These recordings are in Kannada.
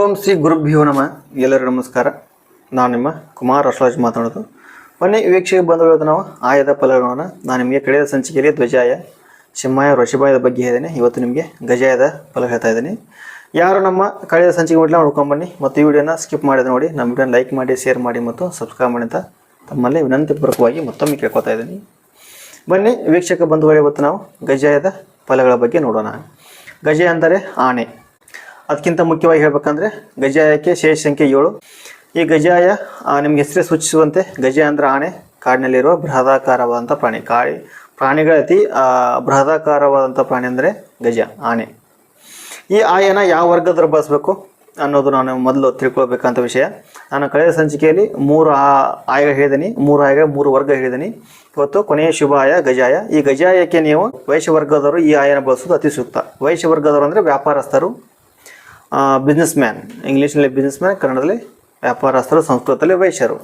ಓಂ ಶ್ರೀ ಗುರುಭ್ಯೋ ನಮ. ಎಲ್ಲರಿಗೂ ನಮಸ್ಕಾರ. ನಾನು ನಿಮ್ಮ ಕುಮಾರ್ ಅಶ್ವರಾಜ್ ಮಾತಾಡೋದು ಮೊನ್ನೆ ವೀಕ್ಷೆಗೆ ಬಂದಿರೋದು ನಾವು ಆಯದ ಫಲಗಳನ್ನ ನಾನು ನಿಮಗೆ ಕಳೆದ ಸಂಚಿಕೆಯಲ್ಲಿ ಧ್ವಜಾಯ, ಸಿಂಹಾಯ, ವೃಷಭಾಯದ ಬಗ್ಗೆ ಹೇಳಿದ್ದೇನೆ. ಇವತ್ತು ನಿಮಗೆ ಗಜಾಯದ ಫಲ ಹೇಳ್ತಾ ಇದ್ದೀನಿ. ಯಾರು ನಮ್ಮ ಕಳೆದ ಸಂಚಿಕೆ ಬಿಡಲ ನೋಡ್ಕೊಂಬನ್ನಿ ಮತ್ತು ಈ ವಿಡಿಯೋನ ಸ್ಕಿಪ್ ಮಾಡಿದ ನೋಡಿ. ನಮ್ಮ ವಿಡಿಯೋನ ಲೈಕ್ ಮಾಡಿ, ಶೇರ್ ಮಾಡಿ ಮತ್ತು ಸಬ್ಸ್ಕ್ರೈಬ್ ಮಾಡಿ ಅಂತ ತಮ್ಮಲ್ಲಿ ವಿನಂತಿಪೂರ್ವಕವಾಗಿ ಮತ್ತೊಮ್ಮೆ ಕೇಳ್ಕೊತಾ ಇದ್ದೀನಿ. ಬನ್ನಿ, ವೀಕ್ಷಕ ಬಂಧುಗಳೇ, ಇವತ್ತು ನಾವು ಗಜಾಯದ ಫಲಗಳ ಬಗ್ಗೆ ನೋಡೋಣ. ಗಜ ಅಂದರೆ ಆನೆ. ಅದಕ್ಕಿಂತ ಮುಖ್ಯವಾಗಿ ಹೇಳ್ಬೇಕಂದ್ರೆ ಗಜಾಯಕ್ಕೆ ಶೇಷ ಸಂಖ್ಯೆ ಏಳು. ಈ ಗಜಾಯ ನಿಮ್ಗೆ ಹೆಸರೇ ಸೂಚಿಸುವಂತೆ ಗಜ ಅಂದ್ರೆ ಆನೆ, ಕಾಡಿನಲ್ಲಿರುವ ಬೃಹದಾಕಾರವಾದಂಥ ಪ್ರಾಣಿ. ಕಾಡಿ ಪ್ರಾಣಿಗಳ ಅತಿ ಬೃಹದಾಕಾರವಾದಂಥ ಪ್ರಾಣಿ ಅಂದರೆ ಗಜ, ಆನೆ. ಈ ಆಯನ ಯಾವ ವರ್ಗದ್ರ ಬಳಸಬೇಕು ಅನ್ನೋದು ನಾನು ಮೊದಲು ತಿಳ್ಕೊಳ್ಬೇಕಂತ ವಿಷಯ. ನಾನು ಕಳೆದ ಸಂಚಿಕೆಯಲ್ಲಿ ಮೂರು ಆ, ಆಯಗಳು ಮೂರು ಆಯ ಮೂರು ವರ್ಗ ಹೇಳಿದಿನಿ. ಇವತ್ತು ಕೊನೆಯ ಶುಭ ಆಯ ಗಜಾಯ. ಈ ಗಜಾಯಕ್ಕೆ ನೀವು ವೈಶ್ಯ ವರ್ಗದವರು ಈ ಆಯನ ಬಳಸೋದು ಅತಿ ಸೂಕ್ತ. ವೈಶ್ಯ ವರ್ಗದವರು ಅಂದರೆ ವ್ಯಾಪಾರಸ್ಥರು ಬಿಸ್ನೆಸ್ ಮ್ಯಾನ್ ಇಂಗ್ಲೀಷ್ನಲ್ಲಿ ಬಿಸ್ನೆಸ್ ಮ್ಯಾನ್ ಕನ್ನಡದಲ್ಲಿ ವ್ಯಾಪಾರಸ್ಥರು, ಸಂಸ್ಕೃತದಲ್ಲಿ ವೈಶ್ಯರು.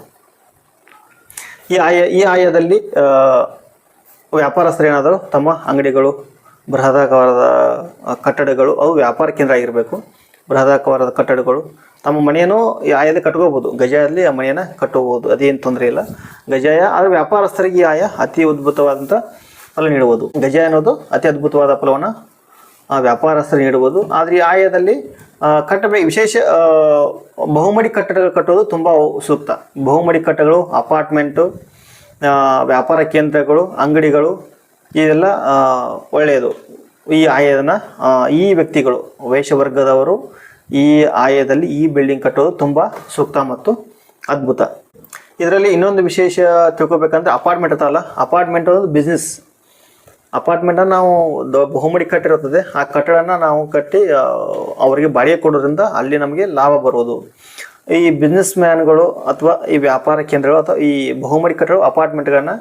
ಈ ಆಯ, ಈ ಆಯದಲ್ಲಿ ವ್ಯಾಪಾರಸ್ಥರು ಏನಾದರೂ ತಮ್ಮ ಅಂಗಡಿಗಳು, ಬೃಹದಾಕಾರದ ಕಟ್ಟಡಗಳು, ಅವು ವ್ಯಾಪಾರ ಕೇಂದ್ರ ಆಗಿರಬೇಕು. ಬೃಹದಾಕಾರದ ಕಟ್ಟಡಗಳು, ತಮ್ಮ ಮನೆಯನ್ನು ಈ ಆಯದಲ್ಲಿ ಕಟ್ಕೋಬೋದು. ಗಜಾಯದಲ್ಲಿ ಆ ಮನೆಯನ್ನು ಕಟ್ಟಬಹುದು ಅದೇನು ತೊಂದರೆ ಇಲ್ಲ. ಗಜಾಯ, ಆದರೆ ವ್ಯಾಪಾರಸ್ಥರಿಗೆ ಈ ಆಯ ಅತಿ ಅದ್ಭುತವಾದಂಥ ಫಲ ನೀಡುವುದು. ಗಜಾಯ ಅನ್ನೋದು ಅತಿ ಅದ್ಭುತವಾದ ಫಲವನ್ನು ವ್ಯಾಪಾರಸ್ಥರು ನೀಡುವುದು ಆದರೆ ಈ ಆಯದಲ್ಲಿ ಕಟ್ಟಬೇ ಕಟ್ಟಬೇಕು ವಿಶೇಷ ಬಹುಮಡಿ ಕಟ್ಟಡಗಳು ಕಟ್ಟೋದು ತುಂಬ ಸೂಕ್ತ. ಬಹುಮಡಿ ಕಟ್ಟಡಗಳು, ಅಪಾರ್ಟ್ಮೆಂಟು ವ್ಯಾಪಾರ ಕೇಂದ್ರಗಳು, ಅಂಗಡಿಗಳು, ಇದೆಲ್ಲ ಒಳ್ಳೆಯದು. ಈ ಆಯದನ ಈ ವ್ಯಕ್ತಿಗಳು, ವೇಷವರ್ಗದವರು ವರ್ಗದವರು ಈ ಆಯದಲ್ಲಿ ಈ ಬಿಲ್ಡಿಂಗ್ ಕಟ್ಟೋದು ತುಂಬ ಸೂಕ್ತ ಮತ್ತು ಅದ್ಭುತ. ಇದರಲ್ಲಿ ಇನ್ನೊಂದು ವಿಶೇಷ ತಿಳ್ಕೊಬೇಕಂದ್ರೆ ಅಪಾರ್ಟ್ಮೆಂಟ್ ಅಂತಲ್ಲ ಅಪಾರ್ಟ್ಮೆಂಟ್ ಅನ್ನೋದು ಬಿಸ್ನೆಸ್ ಅಪಾರ್ಟ್ಮೆಂಟನ್ನು ನಾವು ಬಹುಮಡಿ ಕಟ್ಟಿರುತ್ತದೆ. ಆ ಕಟ್ಟಡನ ನಾವು ಕಟ್ಟಿ ಅವರಿಗೆ ಬಾಡಿಗೆ ಕೊಡೋದ್ರಿಂದ ಅಲ್ಲಿ ನಮಗೆ ಲಾಭ ಬರುವುದು ಈ ಬಿಸ್ನೆಸ್ ಮ್ಯಾನ್ಗಳು ಅಥವಾ ಈ ವ್ಯಾಪಾರ ಕೇಂದ್ರಗಳು ಅಥವಾ ಈ ಬಹುಮಡಿ ಕಟ್ಟಡ ಅಪಾರ್ಟ್ಮೆಂಟ್ಗಳನ್ನು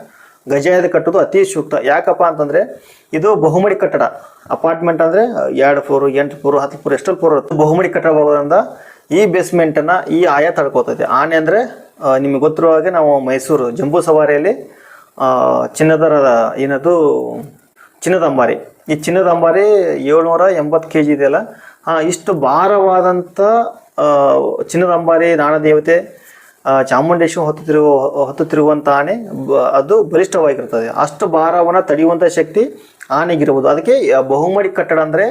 ಗಜಾಯದ ಕಟ್ಟೋದು ಅತಿ ಸೂಕ್ತ. ಯಾಕಪ್ಪ ಅಂತಂದರೆ, ಇದು ಬಹುಮಡಿ ಕಟ್ಟಡ. ಅಪಾರ್ಟ್ಮೆಂಟ್ ಅಂದರೆ ಎರಡು ಫ್ಲೋರು ಎಂಟು ಫ್ಲೋರು ಹತ್ತು ಫ್ಲೋರ್ ಎಷ್ಟೋ ಫ್ಲೋರ್ ಇರುತ್ತೆ ಬಹುಮಡಿ ಕಟ್ಟಡ ಹೋಗೋದ್ರಿಂದ ಈ ಬೇಸ್ಮೆಂಟನ್ನು ಈ ಆಯ ತಡ್ಕೋತೈತೆ. ಆನೆ ಅಂದರೆ ನಿಮಗೆ ಗೊತ್ತಿರುವ ಹಾಗೆ ನಾವು ಮೈಸೂರು ಜಂಬೂ ಸವಾರಿಯಲ್ಲಿ ಚಿನ್ನದರ ಚಿನ್ನದ ಏನದು ಚಿನ್ನದ ಅಂಬಾರಿ ಈ ಚಿನ್ನದ ಅಂಬಾರಿ ಏಳ್ನೂರ ಎಂಬತ್ತು ಕೆ ಜಿ ಇದೆಯಲ್ಲ ಹಾಂ ಇಷ್ಟು ಭಾರವಾದಂಥ ಚಿನ್ನದ ಅಂಬಾರಿ ನಾಣದೇವತೆ ಆ, ಚಾಮುಂಡೇಶ್ವರಿ ಹೊತ್ತುತ್ತಿರುವ ಹೊತ್ತುತ್ತಿರುವಂಥ ಆನೆ ಅದು ಬಲಿಷ್ಠವಾಗಿರ್ತದೆ. ಅಷ್ಟು ಭಾರವನ್ನು ತಡೆಯುವಂಥ ಶಕ್ತಿ ಆನೆಗಿರ್ಬೋದು. ಅದಕ್ಕೆ ಬಹುಮಡಿ ಕಟ್ಟಡ ಅಂದರೆ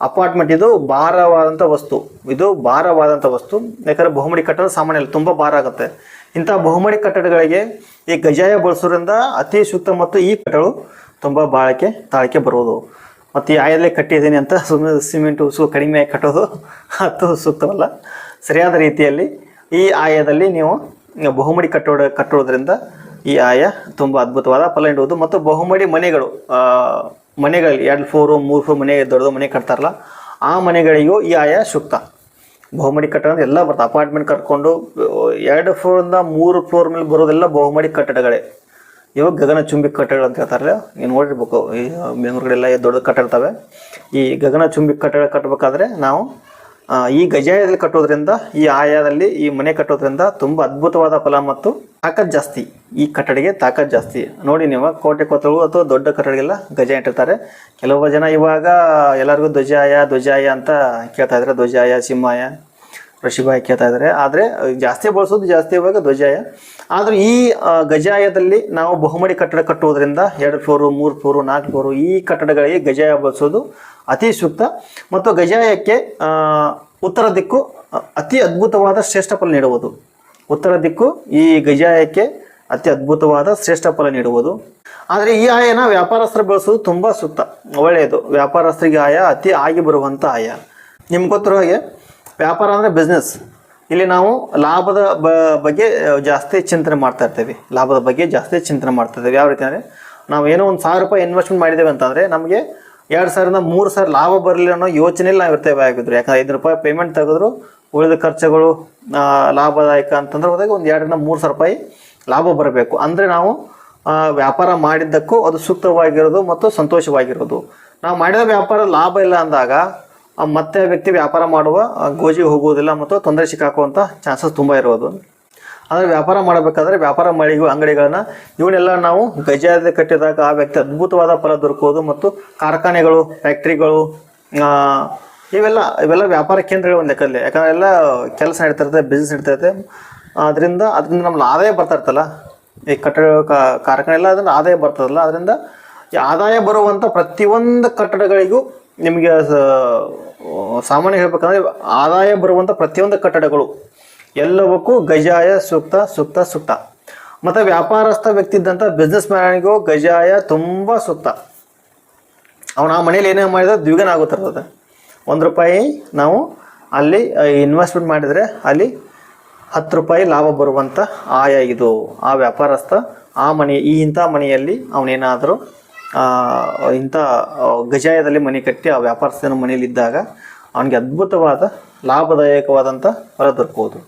ಅಪಾರ್ಟ್ಮೆಂಟ್. ಇದು ಭಾರವಾದಂಥ ವಸ್ತು. ಇದು ಭಾರವಾದಂಥ ವಸ್ತು. ಯಾಕಂದರೆ ಬಹುಮಡಿ ಕಟ್ಟಡ ಸಾಮಾನ್ಯ ತುಂಬ ಭಾರ ಆಗುತ್ತೆ. ಇಂಥ ಬಹುಮಡಿ ಕಟ್ಟಡಗಳಿಗೆ ಈ ಗಜಾಯ ಬಳಸೋದ್ರಿಂದ ಅತಿ ಸೂಕ್ತ ಮತ್ತು ಈ ಕಟ್ಟಡಗಳು ತುಂಬ ಬಾಳಿಕೆ ತಾಳಿಕೆ ಬರೋದು. ಮತ್ತು ಈ ಆಯದಲ್ಲೇ ಕಟ್ಟಿದ್ದೀನಿ ಅಂತ ಸುಮ್ಮನೆ ಸಿಮೆಂಟ್ ಉಸು ಕಡಿಮೆ ಕಟ್ಟೋದು ಅದು ಸೂಕ್ತವಲ್ಲ. ಸರಿಯಾದ ರೀತಿಯಲ್ಲಿ ಈ ಆಯದಲ್ಲಿ ನೀವು ಬಹುಮಡಿ ಕಟ್ಟೋಡ, ಕಟ್ಟೋದ್ರಿಂದ ಈ ಆಯ ತುಂಬ ಅದ್ಭುತವಾದ ಫಲ ನೀಡುವುದು. ಮತ್ತು ಬಹುಮಡಿ ಮನೆಗಳು ಮನೆಗಳಲ್ಲಿ ಎರಡು ಫೋರು ಮೂರು ಫ್ಲೋರ್ ಮನೆ ದೊಡ್ಡದು ಮನೆ ಕಟ್ತಾರಲ್ಲ, ಆ ಮನೆಗಳಿಗೂ ಈ ಆಯ ಸೂಕ್ತ. ಬಹುಮಡಿ ಕಟ್ಟಡ ಎಲ್ಲ ಬರ್ತದೆ. ಅಪಾರ್ಟ್ಮೆಂಟ್ ಕಟ್ಕೊಂಡು, ಎರಡು ಫ್ಲೋರಿಂದ ಮೂರು ಫ್ಲೋರ್ ಮೇಲೆ ಬರೋದೆಲ್ಲ ಬಹುಮಡಿ ಕಟ್ಟಡಗಳೇ. ಇವಾಗ ಗಗನಚುಂಬಿ ಕಟ್ಟಡ ಅಂತ ಹೇಳ್ತಾರಲ್ಲ ನೀವು ನೋಡಿರ್ಬೇಕು ಈ ಬೆಂಗಳೂರುಗಳೆಲ್ಲ ದೊಡ್ಡ ಕಟ್ಟಡ ಇರ್ತವೆ. ಈ ಗಗನಚುಂಬಿ ಕಟ್ಟಡ ಕಟ್ಟಬೇಕಾದ್ರೆ ನಾವು ಈ ಗಜಾಯದಲ್ಲಿ ಕಟ್ಟೋದ್ರಿಂದ, ಈ ಆಯಾದಲ್ಲಿ ಈ ಮನೆ ಕಟ್ಟೋದ್ರಿಂದ ತುಂಬ ಅದ್ಭುತವಾದ ಫಲ ಮತ್ತು ತಾಕತ್ ಜಾಸ್ತಿ. ಈ ಕಟ್ಟಡಿಗೆ ತಾಕತ್ ಜಾಸ್ತಿ. ನೋಡಿ ನೀವು ಕೋಟೆ ಕೊತ್ತಲು ಅಥವಾ ದೊಡ್ಡ ಕಟ್ಟಡಗೆಲ್ಲ ಗಜ ಇಟ್ಟಿರ್ತಾರೆ. ಕೆಲವು ಜನ ಇವಾಗ ಎಲ್ಲರಿಗೂ ಧ್ವಜಾಯ ಧ್ವಜಾಯ ಅಂತ ಕೇಳ್ತಾ ಇದ್ದಾರೆ. ಧ್ವಜಾಯ, ಸಿಂಹಾಯ. ಋಷಿಭಾಯಿ ಕೇಳ್ತಾ ಇದ್ದಾರೆ. ಆದರೆ ಜಾಸ್ತಿ ಬಳಸೋದು ಜಾಸ್ತಿ ಇವಾಗ ಧ್ವಜಾಯ. ಆದರೂ ಈ ಗಜಾಯದಲ್ಲಿ ನಾವು ಬಹುಮಡಿ ಕಟ್ಟಡ ಕಟ್ಟುವುದರಿಂದ ಎರಡು ಫ್ಲೋರು, ಮೂರು ಫ್ಲೋರು, ನಾಲ್ಕು ಫ್ಲೋರು ಈ ಕಟ್ಟಡಗಳಿಗೆ ಗಜಾಯ ಬಳಸೋದು ಅತಿ ಸೂಕ್ತ. ಮತ್ತು ಗಜಾಯಕ್ಕೆ ಉತ್ತರ ದಿಕ್ಕು ಅತಿ ಅದ್ಭುತವಾದ ಶ್ರೇಷ್ಠ ಫಲ ನೀಡುವುದು. ಉತ್ತರ ದಿಕ್ಕು ಈ ಗಜಾಯಕ್ಕೆ ಅತಿ ಅದ್ಭುತವಾದ ಶ್ರೇಷ್ಠ ಫಲ ನೀಡುವುದು. ಆದರೆ ಈ ಆಯನ ವ್ಯಾಪಾರಸ್ಥರು ಬಳಸೋದು ತುಂಬ ಸೂಕ್ತ. ಒಳ್ಳೆಯದು. ವ್ಯಾಪಾರಸ್ಥರಿಗೆ ಆಯ, ಅತಿ ಆಗಿ ಬರುವಂಥ ಆಯ. ನಿಮ್ಗೆ ಗೊತ್ತಿರೋ ಹಾಗೆ ವ್ಯಾಪಾರ ಅಂದರೆ ಬಿಸ್ನೆಸ್ ಇಲ್ಲಿ ನಾವು ಲಾಭದ ಬಗ್ಗೆ ಜಾಸ್ತಿ ಚಿಂತನೆ ಮಾಡ್ತಾ ಇರ್ತೀವಿ. ಲಾಭದ ಬಗ್ಗೆ ಜಾಸ್ತಿ ಚಿಂತನೆ ಮಾಡ್ತಾ ಇರ್ತೇವೆ. ಯಾವ ರೀತಿ ಅಂದರೆ ನಾವು ಏನೋ ಒಂದು ಸಾವಿರ ರೂಪಾಯಿ ಇನ್ವೆಸ್ಟ್ಮೆಂಟ್ ಮಾಡಿದ್ದೇವೆ ಅಂತಂದರೆ ನಮಗೆ ಎರಡು ಸಾವಿರದಿಂದ ಮೂರು ಸಾವಿರ ಲಾಭ ಬರಲಿ ಅನ್ನೋ ಯೋಚನೆಯಲ್ಲಿ ನಾವು ಇರ್ತೇವೆ ಆಗಿದ್ರು ಯಾಕಂದ್ರೆ ಐದು ರೂಪಾಯಿ ಪೇಮೆಂಟ್ ತೆಗೆದ್ರು ಉಳಿದ ಖರ್ಚುಗಳು ಲಾಭದಾಯಕ ಅಂತಂದ್ರೆ ಹೋದಾಗ ಒಂದು ಎರಡರಿಂದ ಮೂರು ಸಾವಿರ ರೂಪಾಯಿ ಲಾಭ ಬರಬೇಕು. ಅಂದರೆ ನಾವು ವ್ಯಾಪಾರ ಮಾಡಿದ್ದಕ್ಕೂ ಅದು ಸೂಕ್ತವಾಗಿರೋದು ಮತ್ತು ಸಂತೋಷವಾಗಿರೋದು. ನಾವು ಮಾಡಿದ ವ್ಯಾಪಾರ ಲಾಭ ಇಲ್ಲ ಅಂದಾಗ ಮತ್ತೆ ವ್ಯಕ್ತಿ ವ್ಯಾಪಾರ ಮಾಡುವ ಗೋಜಿ ಹೋಗುವುದಿಲ್ಲ ಮತ್ತು ತೊಂದರೆ ಸಿಕ್ಕಾಕುವಂಥ ಚಾನ್ಸಸ್ ತುಂಬ ಇರೋದು ಆದರೆ ವ್ಯಾಪಾರ ಮಾಡಬೇಕಾದ್ರೆ ವ್ಯಾಪಾರ ಮಳಿಗೆ ಅಂಗಡಿಗಳನ್ನ ಇವನ್ನೆಲ್ಲ ನಾವು ಗಜಾದ ಕಟ್ಟಿದಾಗ ಆ ವ್ಯಕ್ತಿ ಅದ್ಭುತವಾದ ಫಲ ದೊರಕುವುದು ಮತ್ತು ಕಾರ್ಖಾನೆಗಳು, ಫ್ಯಾಕ್ಟ್ರಿಗಳು ಇವೆಲ್ಲ ಇವೆಲ್ಲ ವ್ಯಾಪಾರ ಕೇಂದ್ರಗಳು ಒಂದು ಲೆಕ್ಕದಲ್ಲಿ. ಯಾಕಂದ್ರೆ ಎಲ್ಲ ಕೆಲಸ ನಡೀತಾ ಇರ್ತದೆ ಬಿಸ್ನೆಸ್ ನಡೀತಾ ಇರುತ್ತೆ ಅದರಿಂದ ಅದರಿಂದ ನಮ್ಗೆ ಆದಾಯ ಬರ್ತಾ ಇರ್ತಲ್ಲ ಈ ಕಟ್ಟಡ ಕಾರ್ಖಾನೆ ಎಲ್ಲ ಅದರಿಂದ ಆದಾಯ ಬರ್ತದಲ್ಲ. ಅದರಿಂದ ಆದಾಯ ಬರುವಂಥ ಪ್ರತಿಯೊಂದು ಕಟ್ಟಡಗಳಿಗೂ ನಿಮಗೆ ಸಾಮಾನ್ಯ ಹೇಳ್ಬೇಕಂದ್ರೆ ಆದಾಯ ಬರುವಂಥ ಪ್ರತಿಯೊಂದು ಕಟ್ಟಡಗಳು ಎಲ್ಲವಕ್ಕೂ ಗಜಾಯ ಸೂಕ್ತ ಸೂಕ್ತ ಸೂಕ್ತ. ಮತ್ತು ವ್ಯಾಪಾರಸ್ಥ ವ್ಯಕ್ತಿ ಇದ್ದಂಥ ಬಿಸ್ನೆಸ್ ಮ್ಯಾನಿಗೂ ಗಜಾಯ ತುಂಬ ಸೂಕ್ತ. ಅವನು ಆ ಮನೇಲಿ ಏನೇ ಮಾಡಿದ್ರೆ ದ್ವಿಗುಣ ಆಗುತ್ತಿರ್ತದೆ ಒಂದು ರೂಪಾಯಿ ನಾವು ಅಲ್ಲಿ ಇನ್ವೆಸ್ಟ್ಮೆಂಟ್ ಮಾಡಿದರೆ ಅಲ್ಲಿ ಹತ್ತು ರೂಪಾಯಿ ಲಾಭ ಬರುವಂಥ ಆಯ ಇದು. ಆ ವ್ಯಾಪಾರಸ್ಥ ಆ ಮನೆ, ಈ ಇಂಥ ಮನೆಯಲ್ಲಿ ಅವನೇನಾದರೂ ಇಂಥ ಗಜಾಯದಲ್ಲಿ ಮನೆ ಕಟ್ಟಿ ಆ ವ್ಯಾಪಾರಸ್ಥನ ಮನೆಯಲ್ಲಿದ್ದಾಗ ಅವನಿಗೆ ಅದ್ಭುತವಾದ, ಲಾಭದಾಯಕವಾದಂಥ ಹೊರ ದೊರಕಬಹುದು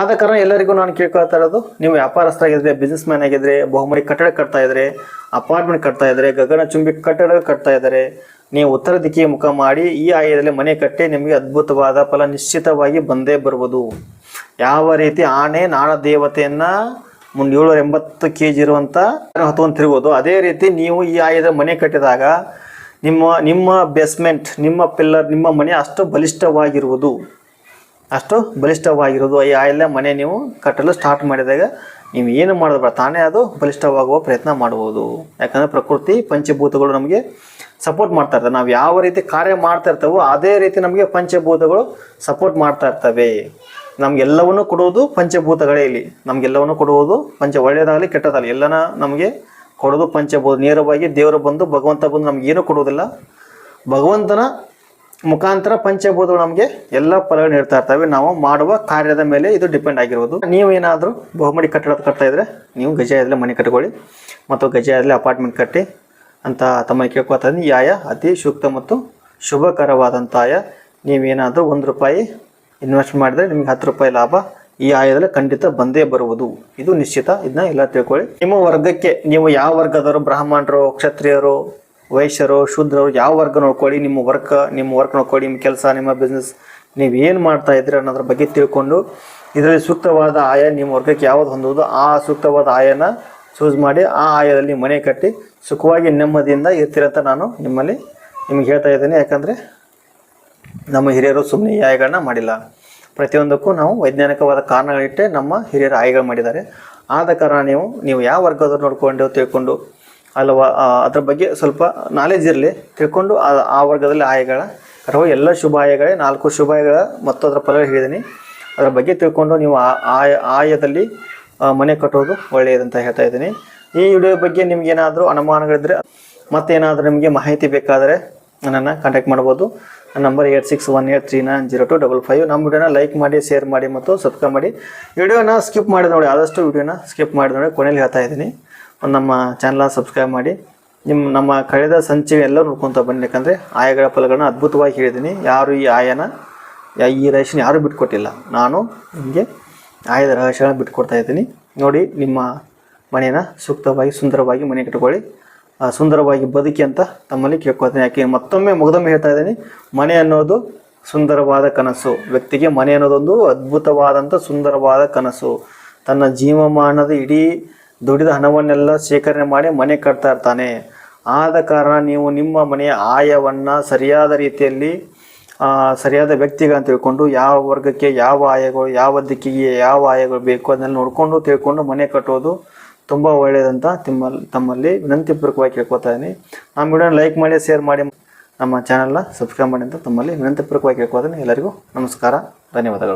ಆದ ಕಾರಣ ಎಲ್ಲರಿಗೂ ನಾನು ಕೇಳ್ಕೊಳ್ತಾ ಇರೋದು, ನೀವು ವ್ಯಾಪಾರಸ್ಥರಾಗಿದ್ದರೆ ಬಿಸ್ನೆಸ್ ಮ್ಯಾನ್ ಆಗಿದ್ರೆ, ಬಹುಮಡಿ ಕಟ್ಟಡ ಕಟ್ತಾ ಇದ್ರೆ ಅಪಾರ್ಟ್ಮೆಂಟ್ ಕಟ್ತಾ ಇದ್ರೆ ಗಗನಚುಂಬಿ ಕಟ್ಟಡ ಕಟ್ತಾ ಇದ್ದಾರೆ ನೀವು ಉತ್ತರ ದಿಕ್ಕಿಗೆ ಮುಖ ಮಾಡಿ ಈ ಆಯದಲ್ಲಿ ಮನೆ ಕಟ್ಟಿ ನಿಮಗೆ ಅದ್ಭುತವಾದ ಫಲ ನಿಶ್ಚಿತವಾಗಿ ಬಂದೇ ಬರುವುದು. ಯಾವ ರೀತಿ ಆನೆ, ನಾಡ ದೇವತೆಯನ್ನ ಮುಂದೆ ಏಳ್ನೂರ ಎಂಬತ್ತು ಕೆ ಜಿ ಇರುವಂಥ ಹೊತ್ಕೊಂಡು ತಿರುಗೋದು. ಅದೇ ರೀತಿ ನೀವು ಈ ಆಯದ ಮನೆ ಕಟ್ಟಿದಾಗ ನಿಮ್ಮ ನಿಮ್ಮ ಬೇಸ್ಮೆಂಟ್ ನಿಮ್ಮ ಪಿಲ್ಲರ್ ನಿಮ್ಮ ಮನೆ ಅಷ್ಟು ಬಲಿಷ್ಠವಾಗಿರುವುದು. ಅಷ್ಟು ಬಲಿಷ್ಠವಾಗಿರುವುದು. ಈ ಆಯಲ್ಲೇ ಮನೆ ನೀವು ಕಟ್ಟಲು ಸ್ಟಾರ್ಟ್ ಮಾಡಿದಾಗ ನೀವು ಏನು ಮಾಡೋದು ತಾನೇ ಅದು ಬಲಿಷ್ಠವಾಗುವ ಪ್ರಯತ್ನ ಮಾಡ್ಬೋದು. ಯಾಕಂದರೆ ಪ್ರಕೃತಿ, ಪಂಚಭೂತಗಳು ನಮಗೆ ಸಪೋರ್ಟ್ ಮಾಡ್ತಾ ಇರ್ತವೆ. ನಾವು ಯಾವ ರೀತಿ ಕಾರ್ಯ ಮಾಡ್ತಾ ಇರ್ತೇವೋ ಅದೇ ರೀತಿ ನಮಗೆ ಪಂಚಭೂತಗಳು ಸಪೋರ್ಟ್ ಮಾಡ್ತಾ ಇರ್ತವೆ. ನಮಗೆಲ್ಲವನ್ನು ಕೊಡುವುದು ಪಂಚಭೂತಗಳೇ ಇಲ್ಲಿ. ನಮಗೆಲ್ಲವನ್ನು ಕೊಡುವುದು ಪಂಚ ಒಳ್ಳೆಯದಾಗಲಿ ಕೆಟ್ಟದಾಗಲಿ. ಎಲ್ಲನ ನಮಗೆ ಕೊಡೋದು ಪಂಚಭೂತ. ನೇರವಾಗಿ ದೇವರು ಬಂದು ಭಗವಂತ ಬಂದು ನಮಗೇನು ಕೊಡುವುದಿಲ್ಲ. ಭಗವಂತನ ಮುಖಾಂತರ ಪಂಚಭೂತಗಳು ನಮಗೆ ಎಲ್ಲ ಫಲಗಳು ನೀಡ್ತಾ ಇರ್ತವೆ. ನಾವು ಮಾಡುವ ಕಾರ್ಯದ ಮೇಲೆ ಇದು ಡಿಪೆಂಡ್ ಆಗಿರುವುದು ನೀವೇನಾದರೂ ಬಹುಮಡಿ ಕಟ್ಟಡ ಕಟ್ತಾ ಇದ್ರೆ ನೀವು ಗಜಾಯದಲ್ಲಿ ಮನೆ ಕಟ್ಕೊಳ್ಳಿ. ಮತ್ತು ಗಜಾಯದಲ್ಲಿ ಅಪಾರ್ಟ್ಮೆಂಟ್ ಕಟ್ಟಿ ಅಂತ ತಮ್ಮ ಕೇಳ್ಕೊತಾ ಇದ್ದೀನಿ ಈ ಆಯ ಅತಿ ಸೂಕ್ತ ಮತ್ತು ಶುಭಕರವಾದಂಥ ಆಯ ನೀವೇನಾದರೂ ಒಂದು ರೂಪಾಯಿ ಇನ್ವೆಸ್ಟ್ ಮಾಡಿದ್ರೆ ನಿಮಗೆ ಹತ್ತು ರೂಪಾಯಿ ಲಾಭ ಈ ಆಯದಲ್ಲಿ ಖಂಡಿತ ಬಂದೇ ಬರುವುದು. ಇದು ನಿಶ್ಚಿತ. ಇದನ್ನ ಎಲ್ಲ ತಿಳ್ಕೊಳ್ಳಿ. ನಿಮ್ಮ ವರ್ಗಕ್ಕೆ ನೀವು ಯಾವ ವರ್ಗದವರು? ಬ್ರಾಹ್ಮಣರು, ಕ್ಷತ್ರಿಯರು, ವೈಶ್ಯರು, ಶೂದ್ರರು, ಯಾವ ವರ್ಗ ನೋಡ್ಕೊಳ್ಳಿ? ನಿಮ್ಮ ವರ್ಕ್ ನಿಮ್ಮ ವರ್ಕ್ ನೋಡ್ಕೊಳ್ಳಿ. ನಿಮ್ಮ ಕೆಲಸ, ನಿಮ್ಮ ಬಿಸ್ನೆಸ್ ನೀವು ಏನು ಮಾಡ್ತಾ ಇದ್ದೀರಿ ಅನ್ನೋದ್ರ ಬಗ್ಗೆ ತಿಳ್ಕೊಂಡು ಇದರಲ್ಲಿ ಸೂಕ್ತವಾದ ಆಯ ನಿಮ್ಮ ವರ್ಗಕ್ಕೆ ಯಾವ್ದು ಹೊಂದುವುದು? ಆ ಸೂಕ್ತವಾದ ಆಯನ ಚೂಸ್ ಮಾಡಿ ಆ ಆಯದಲ್ಲಿ ಮನೆ ಕಟ್ಟಿ ಸುಖವಾಗಿ ನೆಮ್ಮದಿಯಿಂದ ಇರ್ತೀರಂತ ನಾನು ನಿಮ್ಮಲ್ಲಿ ನಿಮಗೆ ಹೇಳ್ತಾ ಇದ್ದೀನಿ. ಯಾಕಂದರೆ ನಮ್ಮ ಹಿರಿಯರು ಸುಮ್ಮನೆ ಈ ಆಯಗಳನ್ನ ಮಾಡಿಲ್ಲ. ಪ್ರತಿಯೊಂದಕ್ಕೂ ನಾವು ವೈಜ್ಞಾನಿಕವಾದ ಕಾರಣಗಳಿಟ್ಟೆ ನಮ್ಮ ಹಿರಿಯರು ಆಯಗಳು ಮಾಡಿದ್ದಾರೆ. ಆದ ಕಾರಣ ನೀವು ನೀವು ಯಾವ ವರ್ಗದವ್ರು ನೋಡಿಕೊಂಡು ತಿಳ್ಕೊಂಡು ಅಲ್ವಾ ಅದ್ರ ಬಗ್ಗೆ ಸ್ವಲ್ಪ ನಾಲೆಜ್ ಇರಲಿ. ತಿಳ್ಕೊಂಡು ಆ ವರ್ಗದಲ್ಲಿ ಆಯಗಳ, ಅಥವಾ ಎಲ್ಲ ಶುಭ ಆಯಗಳೇ ನಾಲ್ಕು ಶುಭ ಆಯಗಳ ಮತ್ತು ಅದರ ಫಲ ಹೇಳಿದ್ದೀನಿ. ಅದರ ಬಗ್ಗೆ ತಿಳ್ಕೊಂಡು ನೀವು ಆ, ಆಯ, ಆಯದಲ್ಲಿ ಮನೆ ಕಟ್ಟೋದು ಒಳ್ಳೆಯದಂತ ಹೇಳ್ತಾ ಇದ್ದೀನಿ. ಈ ವಿಡಿಯೋ ಬಗ್ಗೆ ನಿಮ್ಗೇನಾದರೂ ಅನುಮಾನಗಳಿದ್ರೆ ಮತ್ತೇನಾದರೂ ನಿಮಗೆ ಮಾಹಿತಿ ಬೇಕಾದರೆ ನನ್ನನ್ನು ಕಾಂಟ್ಯಾಕ್ಟ್ ಮಾಡ್ಬೋದು. Number eight six one eight three nine zero two double five ನಮ್ಮ ವಿಡಿಯೋನ ಲೈಕ್ ಮಾಡಿ ಶೇರ್ ಮಾಡಿ ಮತ್ತು ಸಬ್ಸ್ಕ್ರೈಬ್ ಮಾಡಿ. ವಿಡಿಯೋನ ಸ್ಕಿಪ್ ಮಾಡಿ ನೋಡಿ, ಆದಷ್ಟು ವಿಡಿಯೋನ ಸ್ಕಿಪ್ ಮಾಡಿ ನೋಡಿ ಕೊನೆಯಲ್ಲಿ ಹೇಳ್ತಾ ಇದ್ದೀನಿ. ನಮ್ಮ ಚಾನಲ್ನ ಸಬ್ಸ್ಕ್ರೈಬ್ ಮಾಡಿ. ನಿಮ್ಮ ನಮ್ಮ ಕಳೆದ ಸಂಚಿ ಎಲ್ಲ ನೋಡ್ಕೊತ ಬನ್ನಿ, ಯಾಕಂದರೆ ಆಯಗಳ ಫಲಗಳನ್ನ ಅದ್ಭುತವಾಗಿ ಹೇಳಿದ್ದೀನಿ. ಯಾರು ಈ ಆಯನ, ಈ ರೇಷನ್ ಯಾರೂ ಬಿಟ್ಕೊಟ್ಟಿಲ್ಲ. ನಾನು ನಿಮಗೆ ಆಯದ ರಹಸ್ಯಗಳನ್ನ ಬಿಟ್ಟುಕೊಡ್ತಾ ಇದ್ದೀನಿ. ನೋಡಿ, ನಿಮ್ಮ ಮನೆಯನ್ನು ಸೂಕ್ತವಾಗಿ, ಸುಂದರವಾಗಿ ಮನೆ ಕಟ್ಕೊಳ್ಳಿ. ಸುಂದರವಾಗಿ ಬದುಕಿ ಅಂತ ತಮ್ಮಲ್ಲಿ ಕೇಳ್ಕೊಳ್ತೀನಿ. ಯಾಕೆ, ಮತ್ತೊಮ್ಮೆ ಮುಗ್ದೊಮ್ಮೆ ಹೇಳ್ತಾ ಇದ್ದೀನಿ, ಮನೆ ಅನ್ನೋದು ಸುಂದರವಾದ ಕನಸು. ವ್ಯಕ್ತಿಗೆ ಮನೆ ಅನ್ನೋದೊಂದು ಅದ್ಭುತವಾದಂಥ ಸುಂದರವಾದ ಕನಸು. ತನ್ನ ಜೀವಮಾನದ ಇಡೀ ದುಡಿದ ಹಣವನ್ನೆಲ್ಲ ಶೇಖರಣೆ ಮಾಡಿ ಮನೆ ಕಟ್ತಾ ಇರ್ತಾನೆ. ಆದ ಕಾರಣ ನೀವು ನಿಮ್ಮ ಮನೆಯ ಆಯವನ್ನು ಸರಿಯಾದ ರೀತಿಯಲ್ಲಿ ಸರಿಯಾದ ವ್ಯಕ್ತಿಗಳನ್ನ ತಿಳ್ಕೊಂಡು ಯಾವ ವರ್ಗಕ್ಕೆ ಯಾವ ಆಯಗಳು, ಯಾವ ದಿಕ್ಕಿಗೆ ಯಾವ ಆಯಗಳು ಬೇಕು ಅದನ್ನೆಲ್ಲ ನೋಡಿಕೊಂಡು ತಿಳ್ಕೊಂಡು ಮನೆ ಕಟ್ಟೋದು ತುಂಬ ಒಳ್ಳೆಯದಂತ ತಿಮ್ಮಲ್ಲಿ ತಮ್ಮಲ್ಲಿ ವಿನಂತಿಪೂರ್ವಕವಾಗಿ ಕೇಳ್ಕೊತಾ ಇದ್ದೀನಿ ನಮ್ಮ ವಿಡಿಯೋನ ಲೈಕ್ ಮಾಡಿ, ಶೇರ್ ಮಾಡಿ, ನಮ್ಮ ಚಾನಲ್ನ ಸಬ್ಸ್ಕ್ರೈಬ್ ಮಾಡಿ ಅಂತ ತಮ್ಮಲ್ಲಿ ವಿನಂತಿಪೂರ್ವಕವಾಗಿ ಕೇಳ್ಕೊತೀನಿ ಎಲ್ಲರಿಗೂ ನಮಸ್ಕಾರ, ಧನ್ಯವಾದಗಳು.